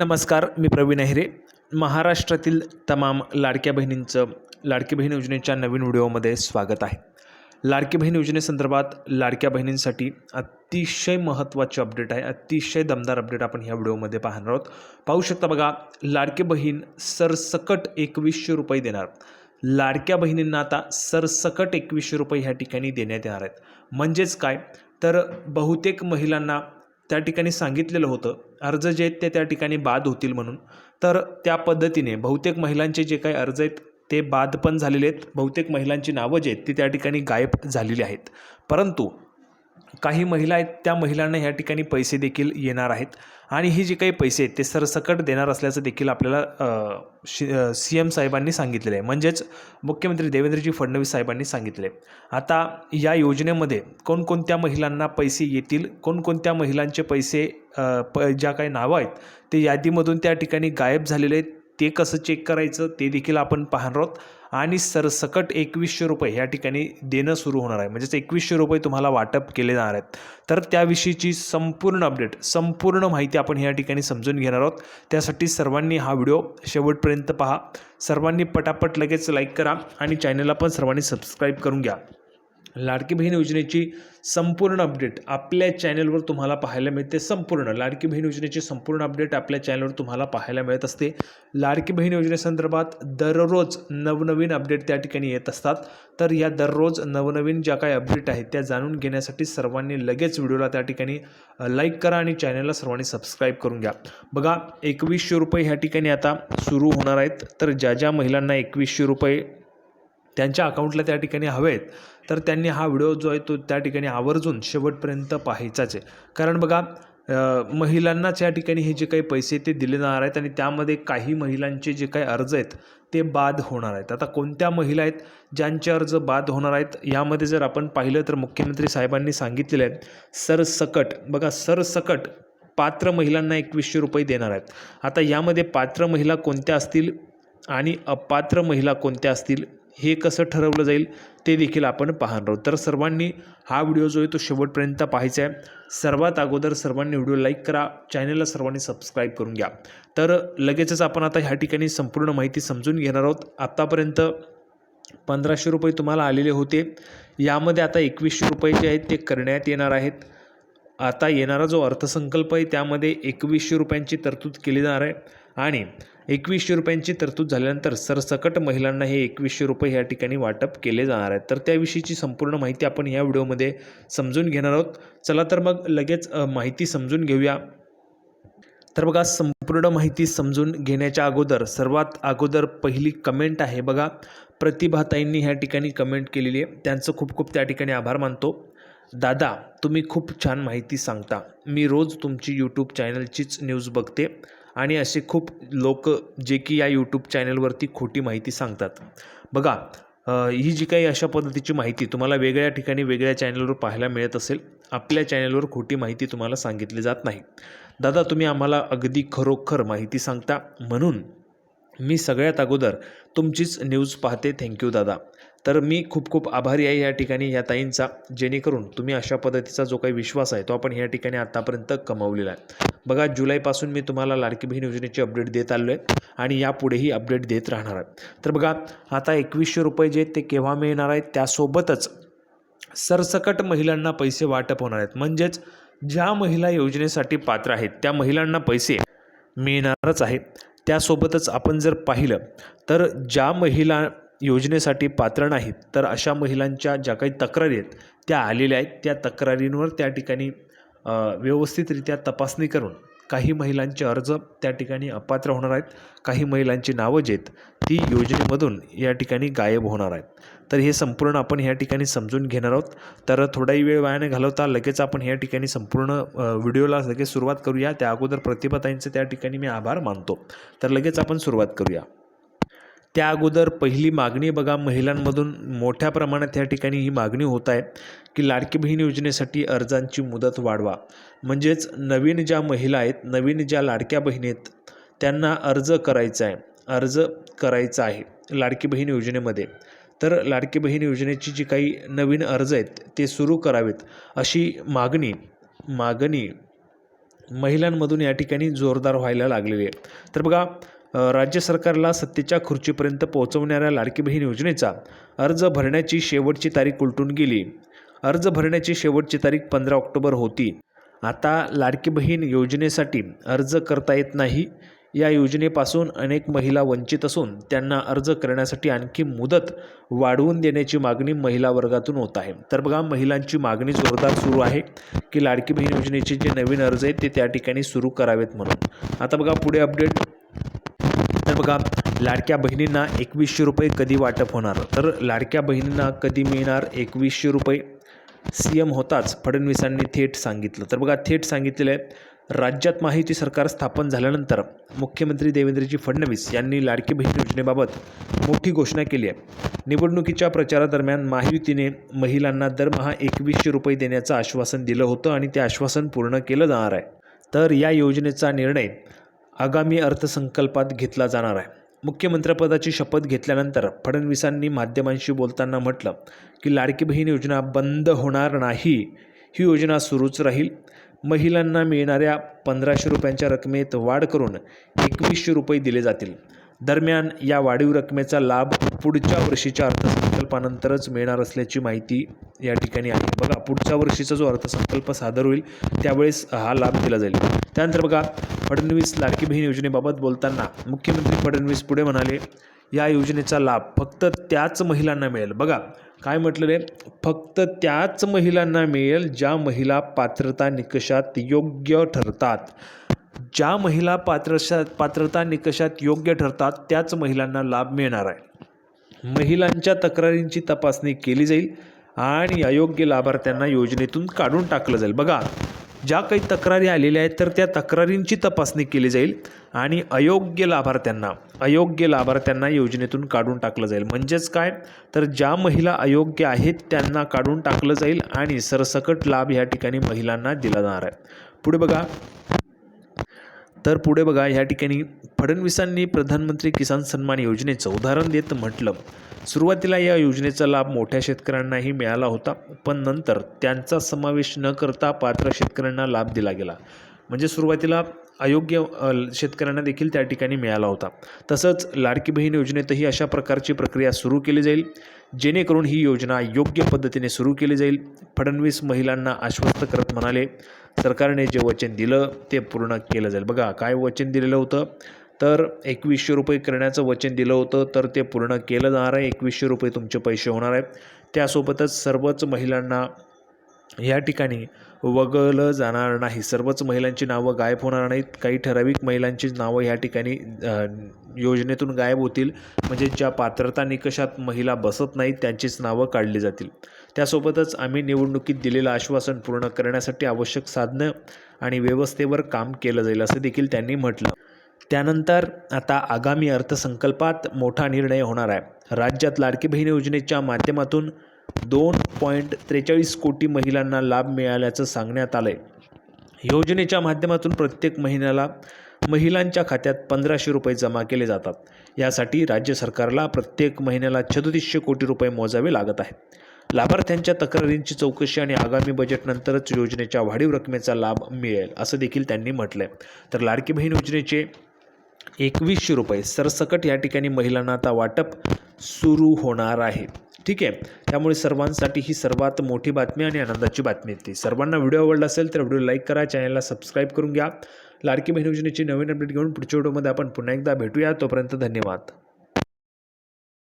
नमस्कार मी प्रवीण अहिरे महाराष्ट्रातील तमाम लाडक्या बहिणींचं लाडकी बहीण योजनेच्या नवीन व्हिडिओमध्ये स्वागत आहे. लाडकी बहीण योजनेसंदर्भात लाडक्या बहिणींसाठी अतिशय महत्त्वाचे अपडेट आहे. अतिशय दमदार अपडेट आपण ह्या व्हिडिओमध्ये पाहणार आहोत. पाहू शकता बघा लाडकी बहीण सरसकट एकवीसशे रुपये देणार. लाडक्या बहिणींना आता सरसकट एकवीसशे रुपये ह्या ठिकाणी देण्यात येणार आहेत. म्हणजेच काय? तर बहुतेक महिलांना त्या ठिकाणी सांगितलेलं होतं अर्ज जे आहेत ते त्या ठिकाणी बाद होतील म्हणून. तर त्या पद्धतीने बहुतेक महिलांचे जे काही अर्ज आहेत ते बाद पण झालेले आहेत. बहुतेक महिलांची नावं जे आहेत ती त्या ठिकाणी गायब झालेली आहेत. परंतु काही महिला आहेत त्या महिलांना ह्या ठिकाणी पैसे देखील येणार आहेत. आणि हे जे काही पैसे आहेत ते सरसकट देणार असल्याचं देखील आपल्याला शी सी एम साहेबांनी सांगितलेलं आहे. म्हणजेच मुख्यमंत्री देवेंद्रजी फडणवीस साहेबांनी सांगितले आता या योजनेमध्ये कोणकोणत्या महिलांना पैसे येतील कोणकोणत्या महिलांचे पैसे प ज्या काही नावं आहेत ते यादीमधून त्या ठिकाणी गायब झालेले आहेत ते कसं चेक करायचं ते देखील आपण पाहणार आहोत. आणि सरसकट एकवीसशे रुपये या ठिकाणी देणं सुरू होणार आहे. म्हणजेच एकवीसशे रुपये तुम्हाला वाटप केले जाणार आहेत. तर त्याविषयीची संपूर्ण अपडेट संपूर्ण माहिती आपण या ठिकाणी समजून घेणार आहोत. त्यासाठी सर्वांनी हा व्हिडिओ शेवटपर्यंत पहा. सर्वांनी पटापट लगेच लाईक करा आणि चॅनलला पण सर्वांनी सबस्क्राईब करून घ्या. लाडकी बहीण योजनेची संपूर्ण अपडेट आपल्या चॅनलवर तुम्हाला पाहायला मिळते. संपूर्ण लाडकी बहीण योजनेची संपूर्ण अपडेट आपल्या चॅनलवर तुम्हाला पाहायला मिळत असते. लाडकी बहीण योजनेसंदर्भात दररोज नवनवीन अपडेट त्या ठिकाणी येत असतात. तर या दररोज नवनवीन ज्या काही अपडेट आहेत त्या जाणून घेण्यासाठी सर्वांनी लगेच व्हिडिओला त्या ठिकाणी लाईक करा आणि चॅनलला सर्वांनी सबस्क्राईब करून घ्या. बघा एकवीसशे रुपये ह्या ठिकाणी आता सुरू होणार आहेत. तर ज्या ज्या महिलांना एकवीसशे रुपये त्यांच्या अकाउंटला त्या ठिकाणी हवे आहेत तर त्यांनी हा व्हिडिओ जो आहे तो त्या ठिकाणी आवर्जून शेवटपर्यंत पाहायचाच आहे. कारण बघा महिलांनाच या ठिकाणी हे जे काही पैसे ते दिले जाणार आहेत आणि त्यामध्ये काही महिलांचे जे काही अर्ज आहेत ते बाद होणार आहेत. आता कोणत्या महिला आहेत ज्यांचे अर्ज बाद होणार आहेत यामध्ये जर आपण पाहिलं तर मुख्यमंत्री साहेबांनी सांगितलेलं आहे सरसकट बघा सरसकट पात्र महिलांना एकवीसशे रुपये देणार आहेत. आता यामध्ये पात्र महिला कोणत्या असतील आणि अपात्र महिला कोणत्या असतील हे कसं ठरवलं जाईल ते देखील आपण पाहणार आहोत. तर सर्वांनी हा व्हिडिओ जो आहे तो शेवटपर्यंत पाहायचा आहे. सर्वात अगोदर सर्वांनी व्हिडिओ लाईक करा चॅनलला सर्वांनी सबस्क्राईब करून घ्या. तर लगेचच आपण आता ह्या ठिकाणी संपूर्ण माहिती समजून घेणार आहोत. आत्तापर्यंत पंधराशे रुपये तुम्हाला आलेले होते. यामध्ये आता एकवीसशे रुपये जे आहेत ते करण्यात येणार आहेत. आता येणारा जो अर्थसंकल्प आहे त्यामध्ये एकवीसशे रुपयांची तरतूद केली जाणार आहे. आणि एकवीसशे रुपयांची तरतूद झाल्यानंतर सरसकट महिलांना हे एकवीसशे रुपये या ठिकाणी वाटप केले जाणार आहेत. तर त्याविषयीची संपूर्ण माहिती आपण या व्हिडिओमध्ये समजून घेणार आहोत. चला तर मग लगेच माहिती समजून घेऊया. तर बघा संपूर्ण माहिती समजून घेण्याच्या अगोदर सर्वात अगोदर पहिली कमेंट आहे बघा. प्रतिभाताईंनी ह्या ठिकाणी कमेंट केलेली आहे. त्यांचं खूप खूप त्या ठिकाणी आभार मानतो. दादा तुम्ही खूप छान माहिती सांगता. मी रोज तुमची यूट्यूब चॅनलचीच न्यूज बघते. आणि असे खूप लोक जे की या यूट्यूब चॅनलवरती खोटी माहिती सांगतात. बघा ही जी काही अशा पद्धतीची माहिती तुम्हाला वेगळ्या ठिकाणी वेगळ्या चॅनलवर पाहायला मिळत असेल आपल्या चॅनलवर खोटी माहिती तुम्हाला सांगितली जात नाही. दादा तुम्ही आम्हाला अगदी खरोखर माहिती सांगता म्हणून मी सगळ्यात अगोदर तुमचीच न्यूज पाहते. थँक्यू दादा. तर मी खूप खूप आभारी आहे या ठिकाणी या ताईंचा जेणेकरून तुम्ही अशा पद्धतीचा जो काही विश्वास आहे तो आपण या ठिकाणी आत्तापर्यंत कमावलेला आहे. बघा जुलैपासून मी तुम्हाला लाडकी बहीण योजनेची अपडेट देत आलो आहे आणि यापुढेही अपडेट देत राहणार आहे. तर बघा आता एकवीसशे रुपये जे आहेत ते केव्हा मिळणार आहेत? त्यासोबतच सरसकट महिलांना पैसे वाटप होणार आहेत. म्हणजेच ज्या महिला योजनेसाठी पात्र आहेत त्या महिलांना पैसे मिळणारच आहे त्यासोबतच आपण जर पाहिलं तर ज्या महिला योजनेसाठी पात्र नाहीत. तर अशा महिलांच्या ज्या काही तक्रारी आहेत त्या आलेल्या आहेत. त्या तक्रारींवर त्या ठिकाणी व्यवस्थितरित्या तपासणी करून काही महिलांचे अर्ज त्या ठिकाणी अपात्र होणार आहेत. काही महिलांची नावं जी आहेत ती योजनेमधून या ठिकाणी गायब होणार आहेत. तर हे संपूर्ण आपण ह्या ठिकाणी समजून घेणार आहोत. तर थोडाही वेळ वायाने घालवता लगेच आपण ह्या ठिकाणी संपूर्ण व्हिडिओला लगेच सुरुवात करूया. त्या अगोदर प्रतिभाताईंचे त्या ठिकाणी मी आभार मानतो. तर लगेच आपण सुरुवात करूया. त्या अगोदर पहिली मागणी बघा महिलांमधून मोठ्या प्रमाणात या ठिकाणी ही मागणी होत आहे की लाडकी बहीण योजनेसाठी अर्जांची मुदत वाढवा. म्हणजेच नवीन ज्या महिला आहेत नवीन ज्या लाडक्या बहिणी आहेत त्यांना अर्ज करायचा आहे. अर्ज करायचा आहे लाडकी बहीण योजनेमध्ये. तर लाडकी बहीण योजनेची जी काही नवीन अर्ज आहेत ते सुरू करावेत अशी मागणी मागणी महिलांमधून या ठिकाणी जोरदार व्हायला लागलेली आहे. तर बघा राज्य सरकारला सत्तेच्या खुर्चीपर्यंत पोहोचवणाऱ्या लाडकी बहीण योजनेचा अर्ज भरण्याची शेवटची तारीख उलटून गेली. अर्ज भरण्याची शेवटची तारीख पंधरा ऑक्टोबर होती. आता लाडकी बहीण योजनेसाठी अर्ज करता येत नाही. या योजनेपासून अनेक महिला वंचित असून त्यांना अर्ज करण्यासाठी आणखी मुदत वाढवून देण्याची मागणी महिला वर्गातून होत आहे. तर बघा महिलांची मागणी जोरदार सुरू आहे की लाडकी बहीण योजनेचे जे नवीन अर्ज आहेत ते त्या ठिकाणी सुरू करावेत म्हणून. आता बघा पुढे अपडेट बघा लाडक्या बहिणींना एकवीसशे रुपये कधी वाटप होणार? तर लाडक्या बहिणींना कधी मिळणार एकवीसशे रुपये? सी एम होताच फडणवीसांनी थेट सांगितलं. तर बघा थेट सांगितलेलं आहे राज्यात माहिती सरकार स्थापन झाल्यानंतर मुख्यमंत्री देवेंद्रजी फडणवीस यांनी लाडकी बहीण योजनेबाबत मोठी घोषणा केली आहे. निवडणुकीच्या प्रचारादरम्यान महायुतीने महिलांना दरमहा एकवीसशे रुपये देण्याचं आश्वासन दिलं होतं आणि ते आश्वासन पूर्ण केलं जाणार आहे. तर या योजनेचा निर्णय आगामी अर्थसंकल्पात घेतला जाणार आहे. मुख्यमंत्रिपदाची शपथ घेतल्यानंतर फडणवीसांनी माध्यमांशी बोलताना म्हटलं की लाडकी बहीण योजना बंद होणार नाही. ही योजना सुरूच राहील. महिलांना मिळणाऱ्या पंधराशे रुपयांच्या रकमेत वाढ करून एकवीसशे रुपये दिले जातील. दरम्यान या वाढीव रकमेचा लाभ पुढच्या वर्षीच्या अर्थ अर्थसंकल्पानंतरच मिळणार असल्याची माहिती या ठिकाणी आहे. बघा पुढच्या वर्षीचा जो अर्थसंकल्प सादर होईल त्यावेळेस हा लाभ दिला जाईल. त्यानंतर बघा फडणवीस लाडकी बहीण योजनेबाबत बोलताना मुख्यमंत्री फडणवीस पुढे म्हणाले या योजनेचा लाभ फक्त त्याच महिलांना मिळेल. बघा काय म्हटलं रे? फक्त त्याच महिलांना मिळेल ज्या महिला पात्रता निकषात योग्य ठरतात. ज्या महिला पात्रशात पात्रता निकषात योग्य ठरतात त्याच महिलांना लाभ मिळणार आहे. महिलांच्या तक्रारींची तपासणी केली जाईल आणि अयोग्य लाभार्थ्यांना योजनेतून काढून टाकलं जाईल. बघा ज्या काही तक्रारी आलेल्या आहेत तर त्या तक्रारींची तपासणी केली जाईल आणि अयोग्य लाभार्थ्यांना अयोग्य लाभार्थ्यांना योजनेतून काढून टाकलं जाईल. म्हणजेच काय? तर ज्या महिला अयोग्य आहेत त्यांना काढून टाकलं जाईल आणि सरसकट लाभ ह्या ठिकाणी महिलांना दिला जाणार आहे. पुढे बघा तर पुढे बघा ह्या ठिकाणी फडणवीसांनी प्रधानमंत्री किसान सन्मान योजनेचं उदाहरण देत म्हटलं. सुरुवातीला या योजनेचा लाभ मोठ्या शेतकऱ्यांनाही मिळाला होता पण नंतर त्यांचा समावेश न करता पात्र शेतकऱ्यांना लाभ दिला गेला. म्हणजे सुरुवातीला अयोग्य शेतकऱ्यांना देखील त्या ठिकाणी मिळाला होता. तसंच लाडकी बहीण योजनेतही अशा प्रकारची प्रक्रिया सुरू केली जाईल. जेणेकरून ही योजना योग्य पद्धतीने सुरू केली जाईल. फडणवीस महिलांना आश्वस्त करत म्हणाले सरकारने जे वचन दिलं ते पूर्ण केलं जाईल. बघा काय वचन दिलेलं होतं? तर एकवीसशे रुपये करण्याचं वचन दिलं होतं तर ते पूर्ण केलं जाणार आहे. एकवीसशे रुपये तुमचे पैसे होणार आहेत त्यासोबतच सर्वच महिलांना या ठिकाणी वगळलं जाणार नाही. सर्वच महिलांची नावं गायब होणार नाहीत. काही ठराविक महिलांची नावं ह्या ठिकाणी योजनेतून गायब होतील. म्हणजे ज्या पात्रता निकषात महिला बसत नाहीत त्यांचीच नावं काढली जातील. त्यासोबतच आम्ही निवडणुकीत दिलेलं आश्वासन पूर्ण करण्यासाठी आवश्यक साधनं आणि व्यवस्थेवर काम केलं जाईल असं देखील त्यांनी म्हटलं. त्यानंतर आता आगामी अर्थसंकल्पात मोठा निर्णय होणार आहे. राज्यात लाडकी बहीण योजनेच्या माध्यमातून दोन पॉईंट त्रेचाळीस कोटी महिलांना लाभ मिळाल्याचं सांगण्यात आलं आहे योजनेच्या माध्यमातून प्रत्येक महिन्याला महिलांच्या खात्यात पंधराशे रुपये जमा केले जातात. यासाठी राज्य सरकारला प्रत्येक महिन्याला छत्तीसशे कोटी रुपये मोजावे लागत आहेत. लाभार्थ्यांच्या तक्रारींची चौकशी आणि आगामी बजेटनंतरच योजनेच्या वाढीव रकमेचा लाभ मिळेल असं देखील त्यांनी म्हटलं आहे तर लाडकी बहीण योजनेचे एकवीसशे रुपये सरसकट या ठिकाणी महिलांना आता वाटप सुरू होणार आहे. ठीक आहे. त्यामुळे सर्वांसाठी ही सर्वात मोठी बातमी आणि आनंदाची बातमी येते सर्वांना व्हिडिओ आवडला असेल तर व्हिडिओ लाईक करा चॅनलला सबस्क्राईब करून घ्या. लाडकी बहीण योजनेची नवीन अपडेट घेऊन पुढच्या व्हिडिओमध्ये आपण पुन्हा एकदा भेटूया. तोपर्यंत धन्यवाद.